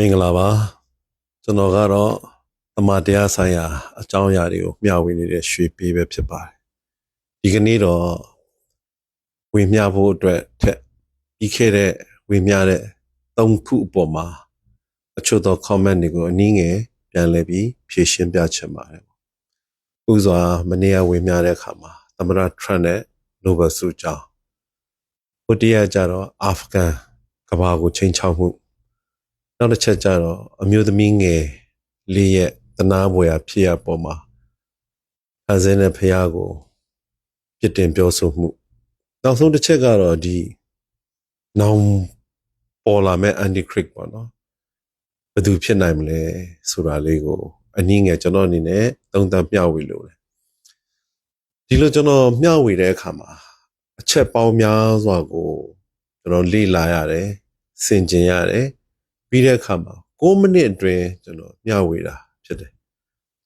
မင်္ဂလာပါကျွန်တော်ကတော့တမန်တရားဆိုင်ရာအကြောင်းအရာတွေကိုမျှဝေနေတဲ့ရွှေပေးပဲဖြစ်ပါတယ်ဒီကနေ့တော့ဝေမျှဖို့အတွက်ထက်ပြီးခဲ့တဲ့ဝေမျှတဲ့သုံးခုအပေါ်မှာအချို့သော comment တွေကိုအနည်းငယ်ပြန်လည်ပြီးဖြည့်ရှင်းပြချင်ပါတယ်ဥစွာမနေ့ကဝေမျှတဲ့အခါမှာသမရ Trump နဲ့ Nobel ဆုကြောင်းဟိုတရကြတော့အာဖဂန်ကမ္ဘာကိုချိန်ချောက်မှု နောက်တစ်ချက်ကျတော့အမျိုးသမီးငယ်လေးရဲ့တနာဘွယ်ဖြစ်ရပေါ်မှာအစင်းနဲ့ဖះကိုပြစ်တင်ပြောဆိုမှု နောက်ဆုံးတစ်ချက်ကတော့ဒီနောင်ပေါ်လာမဲ့ anti crick ပေါ့နော်ဘယ်သူဖြစ်နိုင်မလဲဆိုတာလေးကိုအနည်းငယ်ကျွန်တော်အနေနဲ့သုံးသပ်မျှဝေလို့လေဒီလိုကျွန်တော်မျှဝေတဲ့အခါမှာအချက်ပေါင်းများစွာကိုကျွန်တော်လေ့လာရတယ်စင်ကျင်ရတယ် ပြီးတဲ့အခါမှာ6မိနစ်အတွင်းကျွန်တော်မျှဝေတာဖြစ်တယ်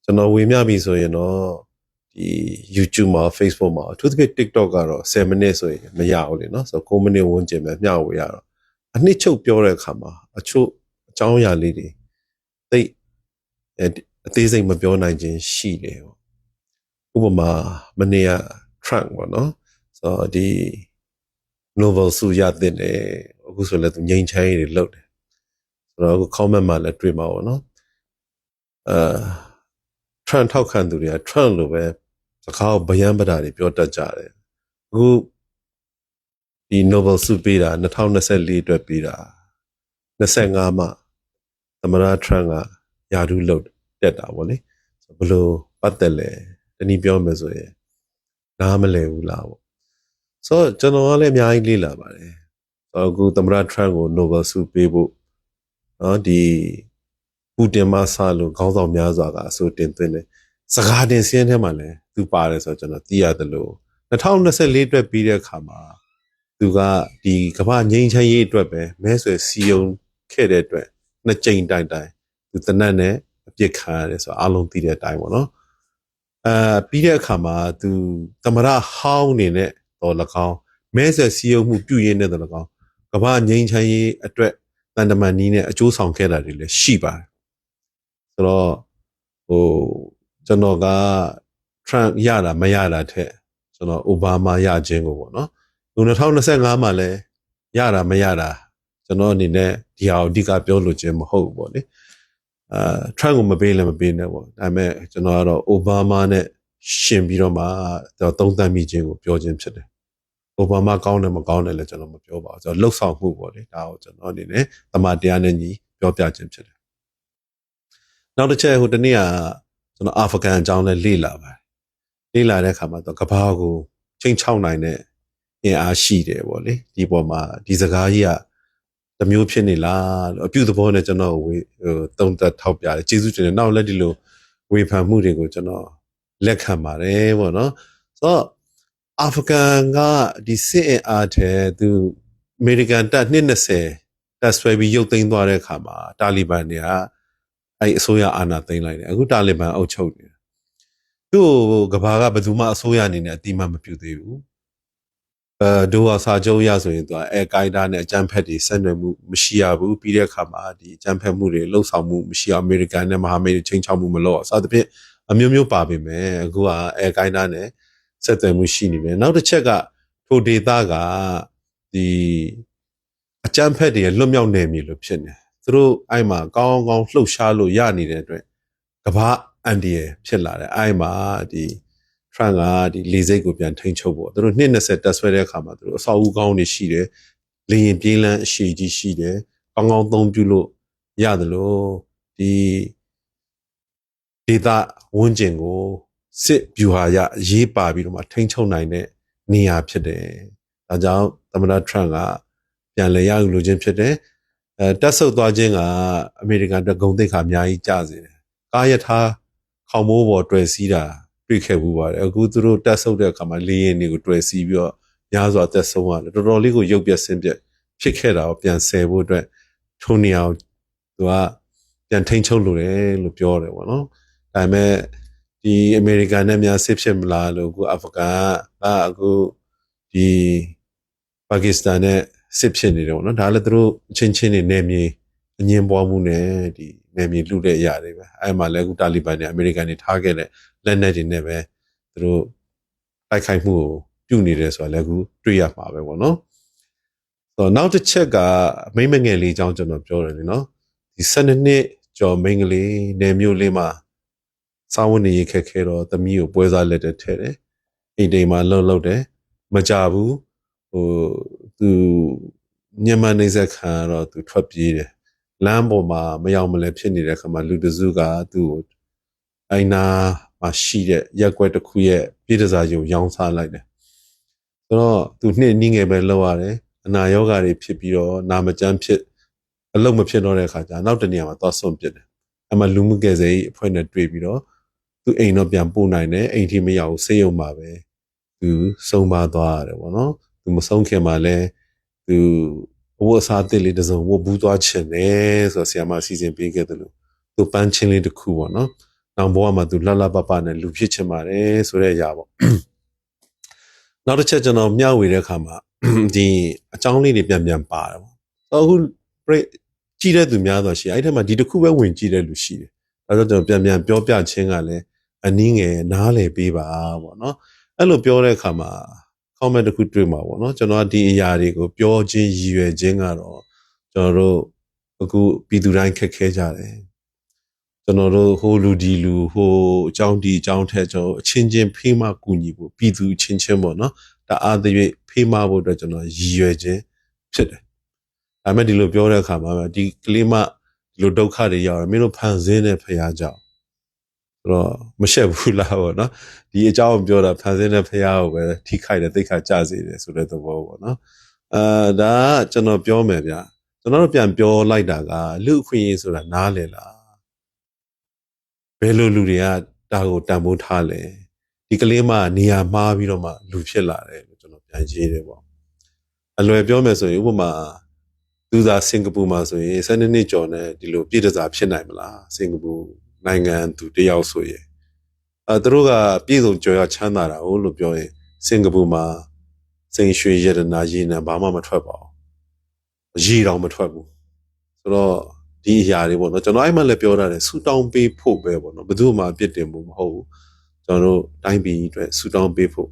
ကျွန်တော်ဝေမျှပြီဆိုရင်တော့ဒီ YouTube မှာ Facebook မှာအထူးသဖြင့် TikTok ကတော့10မိနစ်ဆိုရင်မရဘူးလေနော်ဆိုတော့6မိနစ်ဝန်းကျင်ပဲမျှဝေရတော့အနှစ်ချုပ်ပြောတဲ့အခါမှာအချို့အကြောင်းအရာလေးတွေသိအအသေးစိတ်မပြောနိုင်ခြင်းရှိတယ်ပေါ့ဥပမာမနေ့က Trump ပေါ့နော်ဆိုတော့ဒီ Nobel ဆုရတဲ့တယ်အခုဆိုလည်းသူငိမ့်ချမ်းရေးတွေလုပ်တယ်ဆို တော့အခု comment မှာလည်းတွေ့မှာပေါ့နော်အာ trend ထောက်ခံသူတွေက trend လိုပဲစကားကိုဗျမ်းပတာတွေပြောတတ်ကြတယ်အခုဒီ Nobel ဆုပေးတာ2024အတွက်ပေးတာ25မှာသမရ trend ကယာဒူးလုပ်တက်တာပေါ့လေဆိုဘယ်လို့ပတ်သက်လဲတနည်းပြောမယ်ဆိုရင်နားမလည်ဘူးလားပေါ့ဆိုတော့ကျွန်တော်ကလည်းအများကြီးလေ့လာပါတယ်ဆိုတော့အခုသမရ trend ကို Nobel ဆုပေးဖို့ နော်ဒီပူတင်မဆလို့ခေါင်းဆောင်များစွာကအဆိုတင်သွင်းတယ်စကားတင်စင်းထဲမှာလည်းသူပါတယ်ဆိုတော့ကျွန်တော်သိရတယ်လို့2024အတွက်ပြီးတဲ့အခါမှာသူကဒီကမ္ဘာငြိမ်းချမ်းရေးအတွက်ပဲမဲဆွယ်စီယုံခဲ့တဲ့အတွက်နှစ်ကြိမ်တိုင်တိုင်သူတနတ်နဲ့အပြစ်ခံရတယ်ဆိုတော့အားလုံးသိတဲ့အတိုင်းပေါ့နော်အာပြီးတဲ့အခါမှာသူသမရဟောင်းနေနဲ့တော့၎င်းမဲဆွယ်စီယုံမှုပြုရင်းနဲ့တော့၎င်းကမ္ဘာငြိမ်းချမ်းရေးအတွက် တန်တမန်နီးနဲ့အကျိုးဆောင်ခဲ့တာတွေလည်းရှိပါတယ်ဆိုတော့ဟိုကျွန်တော်က Trump ရတာမရတာထက်ကျွန်တော် Obama ရခြင်းကိုပေါ့နော်လူ2025မှာလည်းရတာမရတာကျွန်တော်အနေနဲ့ဒီဟာကိုအဓိကပြောလို့ခြင်းမဟုတ်ဘူးပေါ့လေအာ Trump ကိုမပေးလည်းမပေးနဲ့ပေါ့ဒါပေမဲ့ကျွန်တော်ကတော့ Obama နဲ့ရှင်ပြီးတော့မှကျွန်တော်သုံးသပ်မိခြင်းကိုပြောခြင်းဖြစ်တယ် အိုဘားမားကောင်းတယ်မကောင်းတယ်လည်းကျွန်တော်မပြောပါဘူးကျွန်တော်လှုပ်ဆောင်မှုပေါ့လေဒါကိုကျွန်တော်အနေနဲ့တမန်တရားနဲ့ညီပြောပြခြင်းဖြစ်တယ်နောက်တစ်ချက်ဟိုတနေ့ကကျွန်တော်အာဖဂန်အကြောင်းလည်းလေ့လာပါတယ်လေ့လာတဲ့အခါမှာတော့ကဘာကိုချိန်ချောက်နိုင်တဲ့အင်အားရှိတယ်ပေါ့လေဒီပေါ်မှာဒီစကားကြီးကတစ်မျိုးဖြစ်နေလားလို့အပြုသဘောနဲ့ကျွန်တော်ဝေဟိုတုံးသက်ထောက်ပြတယ်ကျေးဇူးတင်တယ်နောက်လည်းဒီလိုဝေဖန်မှုတွေကိုကျွန်တော်လက်ခံပါတယ်ပေါ့နော်ဆိုတော့ အာဖဂန်ကဒီစစ်အင်အားထဲသူအမေရိကန်တပ်220တပ်ဆွဲပြီးရုပ်သိမ်းသွားတဲ့အခါမှာတာလီဘန်တွေကအဲ့အစိုးရအာဏာသိမ်းလိုက်တယ်အခုတာလီဘန်အုပ်ချုပ်နေတယ်သူ့ကိုကဘာကဘယ်သူမှအစိုးရအနေနဲ့အတိမတ်မပြုသေးဘူးအဲဒိုဟာစာချုပ်ရဆိုရင်သူကအဲကိုင်ဒါနဲ့အကြမ်းဖက်တွေဆက်နွယ်မှုမရှိရဘူးပြီးတဲ့အခါမှာဒီအကြမ်းဖက်မှုတွေလှုပ်ဆောင်မှုမရှိအောင်အမေရိကန်နဲ့မဟာမိတ်တွေချိန်ချောက်မှုမလုပ်အောင်စသဖြင့်အမျိုးမျိုးပါပေမဲ့အခုကအဲကိုင်ဒါနဲ့ ဆက်သွယ်မှုရှိနေတယ်နောက်တစ်ချက်ကထိုဒေတာကဒီအကြမ်းဖက်တွေလွတ်မြောက်နေပြီလို့ဖြစ်နေသူတို့အဲ့မှာကောင်းကောင်းလှုပ်ရှားလို့ရနေတဲ့အတွက်ကဘာအန်ဒီရဖြစ်လာတယ်အဲ့မှာဒီထရန့်ကဒီလေစိတ်ကိုပြန်ထိန်းချုပ်ဖို့သူတို့220တက်ဆွဲတဲ့အခါမှာသူတို့အဆောက်အဦကောင်းတွေရှိတယ်လေရင်ပြေးလန်းအရှိကြီးရှိတယ်ကောင်းကောင်းသုံးပြုလို့ရတယ်လို့ဒီဒေတာဝန်းကျင်ကို စစ်ဗျူဟာရအရေးပါပြီးတော့မှထိန်းချုပ်နိုင်တဲ့နေရာဖြစ်တယ်။ဒါကြောင့်သမ္မတထရန့်ကပြန်လည်ရယူလိုခြင်းဖြစ်တယ်။အဲတက်ဆုပ်သွားခြင်းကအမေရိကန်တဂုံသိက္ခာအများကြီးကျစေတယ်။ကားရထားခေါမိုးပေါ်တွေ့စီးတာတွေ့ခဲ့ဘူးပါတယ်။အခုသူတို့တက်ဆုပ်တဲ့အခါမှာလေရင်တွေကိုတွေ့စီးပြီးတော့များစွာတက်ဆုံးရတယ်။တော်တော်လေးကိုရုပ်ပြဆင်းပြဖြစ်ခဲ့တာကိုပြန်ဆယ်ဖို့အတွက်ထုံနေအောင်သူကပြန်ထိန်းချုပ်လိုတယ်လို့ပြောတယ်ပေါ့နော်။ဒါပေမဲ့ ဒီအမေရိကန်နဲ့များစစ်ဖြစ်မလားလို့အခုအာဖဂန်ကအခုဒီပါကစ္စတန်နဲ့စစ်ဖြစ်နေတယ်ပေါ့နော်ဒါလည်းသူတို့အချင်းချင်းနေနေမြေအငင်းပွားမှုနဲ့ဒီနယ်မြေလူတဲ့အရာတွေပဲအဲ့မှာလည်းအခုတာလီဘန်တွေအမေရိကန်တွေထားခဲ့တဲ့လက်နက်တွေနဲ့ပဲသူတို့တိုက်ခိုက်မှုကိုပြုနေတယ်ဆိုတာလည်းအခုတွေ့ရမှာပဲပေါ့နော်ဆိုတော့နောက်တစ်ချက်ကအမိမ့်မငယ်လေးအကြောင်းကျွန်တော်ပြောတယ်လေနော်ဒီ12နှစ်ကျော်မိန်းကလေးနယ်မြို့လေးမှာ စာဝန်နေရခက်ခဲတော့သမီးကိုပွဲစားလက်တက်ထဲတယ်အိမ်တိမ်မှာလှုပ်လှုပ်တယ်မကြဘူးဟိုသူညမနေဆက်ခံရတော့သူထွက်ပြေးတယ်လမ်းပေါ်မှာမရောက်မလဲဖြစ်နေတဲ့ခါမှာလူတစုကသူ့ကိုအိုင်နာမှာရှိတဲ့ရက်ွက်တစ်ခုရဲ့ပြည်တစားရုံရောင်းစားလိုက်တယ်ဆိုတော့သူနှစ်နည်းငယ်ပဲလောက်ရတယ်အနာရောဂါတွေဖြစ်ပြီးတော့နာမကျန်းဖြစ်အလုံးမဖြစ်တော့တဲ့အခါကျနောက်တနေရာမှာသွားဆုံးပြစ်တယ်အမှလူမှုကယ်ဆယ်ရေးအဖွဲ့နဲ့တွေ့ပြီးတော့ သူအိမ်တော့ပြန်ပို့နိုင်တယ်အိမ်ထိမရောက်ဘူးဆေးရုံမှာပဲသူဆုံးပါသွားရတယ်ပေါ့နော်သူမဆုံးခင်မှာလဲသူဘဝအစားအသစ်လေးတစ်စုံဝတ်ဘူးသွားချင်တယ်ဆိုတော့ဆရာမအစီအစဉ်ပေးခဲ့တယ်လို့သူပန်းချင်းလေးတစ်ခုပေါ့နော်နောက်ဘဝမှာသူလှလှပပနဲ့လူဖြစ်ချင်ပါတယ်ဆိုတဲ့အရာပေါ့နောက်တစ်ချက်ကျွန်တော်မျှဝေတဲ့အခါမှာဒီအကြောင်းလေးတွေပြန်ပြန်ပါတယ်ပေါ့ဆိုတော့အခု break ကြည့်တဲ့သူများတော့ရှိတယ်အဲ့ဒီထဲမှာဒီတစ်ခုပဲဝင်ကြည့်တဲ့လူရှိတယ်ဒါကြောင့်ကျွန်တော်ပြန်ပြန်ပြောပြချင်းကလည်း အနည်းငယ်နားလည်ပေးပါပေါ့နော်အဲ့လိုပြောတဲ့အခါမှာ comment တစ်ခုတွေ့မှာပေါ့နော်ကျွန်တော်ကဒီအရာတွေကိုပြောခြင်းရည်ရွယ်ခြင်းကတော့ကျွန်တော်တို့အခုပြည်သူတိုင်းခက်ခဲကြတယ်ကျွန်တော်တို့ဟိုလူဒီလူဟိုအကြောင်းဒီအကြောင်းထက်ကျွန်တော်အချင်းချင်းဖေးမကူညီဖို့ပြည်သူအချင်းချင်းပေါ့နော်ဒါအားသဖြင့်ဖေးမဖို့အတွက်ကျွန်တော်ရည်ရွယ်ခြင်းဖြစ်တယ်ဒါပေမဲ့ဒီလိုပြောတဲ့အခါမှာဒီကလေးမဒီလိုဒုက္ခတွေရောက်တယ်မင်းတို့ဖန်ဆင်းတဲ့ဖရာကြောင့်ဆို တော့မရှက်ဘူးလားပေါ့နော်ဒီအကြောင်းပြောတာဖန်ဆင်းတဲ့ဖရာကိုပဲထိခိုက်တယ်တိတ်ခါကြစေတယ်ဆိုတဲ့သဘောပေါ့နော်အာဒါကကျွန်တော်ပြောမယ်ဗျကျွန်တော်တို့ပြန်ပြောလိုက်တာကလူအခွင့်အရေးဆိုတာနားလည်လားဘယ်လိုလူတွေကဒါကိုတန်ဖိုးထားလဲဒီကလေးမနေရာမှားပြီးတော့မှလူဖြစ်လာတယ်လို့ကျွန်တော်ပြန်ရေးတယ်ပေါ့အလွယ်ပြောမယ်ဆိုရင်ဥပမာသူသာစင်ကာပူမှာဆိုရင်12နှစ်ကျော်နဲ့ဒီလိုပြည်တစားဖြစ်နိုင်မလားစင်ကာပူ နိုင်ငံသူတယောက်ဆိုရင်အဲသူတို့ကပြည်စုံကြော်ရချမ်းသာတာဟုတ်လို့ပြောရင်စင်ကာပူမှာစိန်ရွှေရတနာရည်နဲ့ဘာမှမထွက်ပါဘူးရေတောင်မထွက်ဘူးဆိုတော့ဒီအရာတွေပေါ့နော်ကျွန်တော်အဲ့မှလည်းပြောထားတယ်ဆူတောင်းပေးဖို့ပဲပေါ့နော်ဘယ်သူမှအပြစ်တင်ဖို့မဟုတ်ဘူးကျွန်တော်တို့တိုင်းပြည်အတွက်ဆူတောင်းပေးဖို့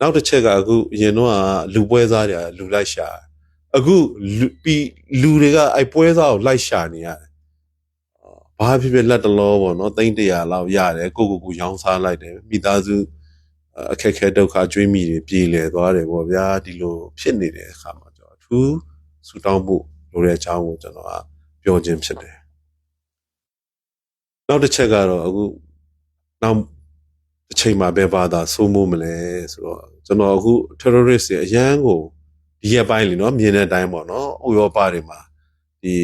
နောက်တစ်ချက်ကအခုအရင်တော့လူပွဲစားတွေကလူလိုက်ရှာအခုလူပြီးလူတွေကအဲ့ပွဲစားကိုလိုက်ရှာနေရတယ် ဘာဖြစ်ဖြစ်လက်တလောပေါ့နော်သိန်းတရာလောက်ရတယ်ကိုကိုကိုရောင်းစားလိုက်တယ်မိသားစုအခက်ခဲဒုက္ခကြွေးမိတွေပြေလည်သွားတယ်ပေါ့ဗျာဒီလိုဖြစ်နေတဲ့အခါမှာကျွန်တော်အထူးဆူတောင်းဖို့လိုတဲ့အကြောင်းကိုကျွန်တော်ကပြောခြင်းဖြစ်တယ်နောက်တစ်ချက်ကတော့အခုနောက်တစ်ချိန်မှာပဲဘာသာစိုးမိုးမလဲဆိုတော့ကျွန်တော်အခု terrorist တွေအရန်ကိုဒီရက်ပိုင်းလीနော်မြင်တဲ့အတိုင်းပေါ့နော်ဥရောပတွေမှာဒီ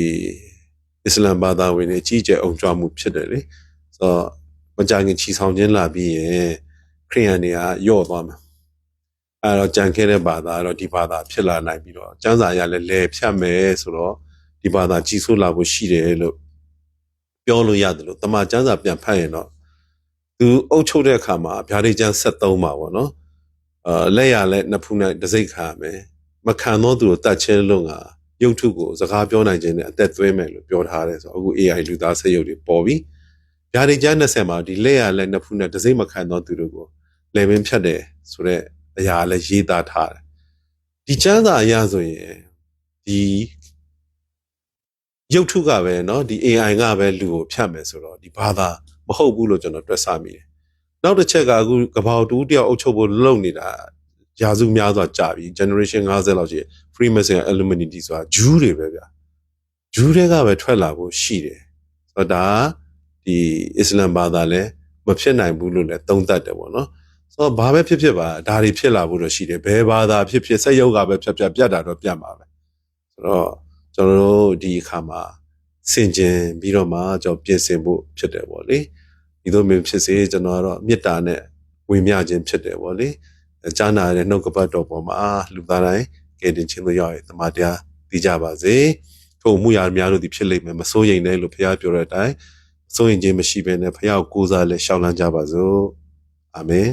အစ္စလမ်ဘာသာဝင်တွေအကြီးကျယ်အောင်ကြွမှုဖြစ်တယ်လေဆိုတော့မကြခင်ချီဆောင်ခြင်းလာပြီးရင်ခရိယန်တွေကယော့သွားမှာအဲတော့ကြံခဲ့တဲ့ဘာသာကတော့ဒီဘာသာဖြစ်လာနိုင်ပြီးတော့ကျမ်းစာအရလည်းလဲဖြတ်မယ်ဆိုတော့ဒီဘာသာကြီးစိုးလာဖို့ရှိတယ်လို့ပြောလို့ရတယ်လို့တမန်ကျမ်းစာပြန်ဖတ်ရင်တော့သူအုပ်ချုပ်တဲ့အခါမှာဗျာဒိတ်ကျမ်း73ပါပေါ့နော်အာလက်ရလက်နှစ်ဖူးနဲ့တစိ့ခံရမယ်မခံတော့သူကိုတတ်ချင်းလုံးက ရုပ်ထုကိုစကားပြောနိုင်ခြင်းနဲ့အသက်သွင်းမယ်လို့ပြောထားတယ်ဆိုတော့အခု AI လူသားစက်ရုပ်တွေပေါ်ပြီဗျာဒိတ်ကျမ်း20မှာဒီလက်ရလက်နှစ်ဖူးနဲ့တစိ့မခံတော့သူတို့ကိုလေပင်ဖြတ်တယ်ဆိုတော့အရာလည်းရေးသားထားတယ်ဒီကျမ်းစာအရဆိုရင်ဒီရုပ်ထုကပဲเนาะဒီ AI ကပဲလူကိုဖြတ်မယ်ဆိုတော့ဒီဘာသာမဟုတ်ဘူးလို့ကျွန်တော်တွက်ဆမိတယ်နောက်တစ်ချက်ကအခုကပောက်တူတယောက်အုပ်ချုပ်ဖို့လုပ်နေတာ ယာစုများစွာကြာပြီ generation 50လောက်ရှိ Freemason Illuminati ဆိုတာဂျူးတွေပဲဗျာဂျူးတွေကပဲထွက်လာဖို့ရှိတယ်ဆိုတော့ဒါဒီအစ္စလမ်ဘာသာလည်းမဖြစ်နိုင်ဘူးလို့လည်းသုံးသပ်တယ်ပေါ့နော်ဆိုတော့ဘာပဲဖြစ်ဖြစ်ပါဒါတွေဖြစ်လာဖို့တော့ရှိတယ်ဘယ်ဘာသာဖြစ်ဖြစ်စက်ရုပ်ကပဲဖြတ်ဖြတ်ပြတ်တာတော့ပြတ်မှာပဲဆိုတော့ကျွန်တော်တို့ဒီအခါမှာဆင်ကျင်ပြီးတော့မှကျွန်တော်ပြင်ဆင်ဖို့ဖြစ်တယ်ပေါ့လေဒီလိုမျိုးဖြစ်စေကျွန်တော်ကတော့မေတ္တာနဲ့ဝင်မြခြင်းဖြစ်တယ်ပေါ့လေ ကြားနာတဲ့နှုတ်ကပတ်တော်ပေါ်မှာလူသားတိုင်းကယ်တင်ခြင်းတို့ရောက်ရတမန်တရားသိကြပါစေထို့မှုရာများတို့ဒီဖြစ်လိမ့်မယ်မစိုးရိမ်နဲ့လို့ဘုရားပြောတဲ့အတိုင်းစိုးရိမ်ခြင်းမရှိဘဲနဲ့ဘုရားကိုကိုးစားလဲရှောက်လန်းကြပါစို့အာမင်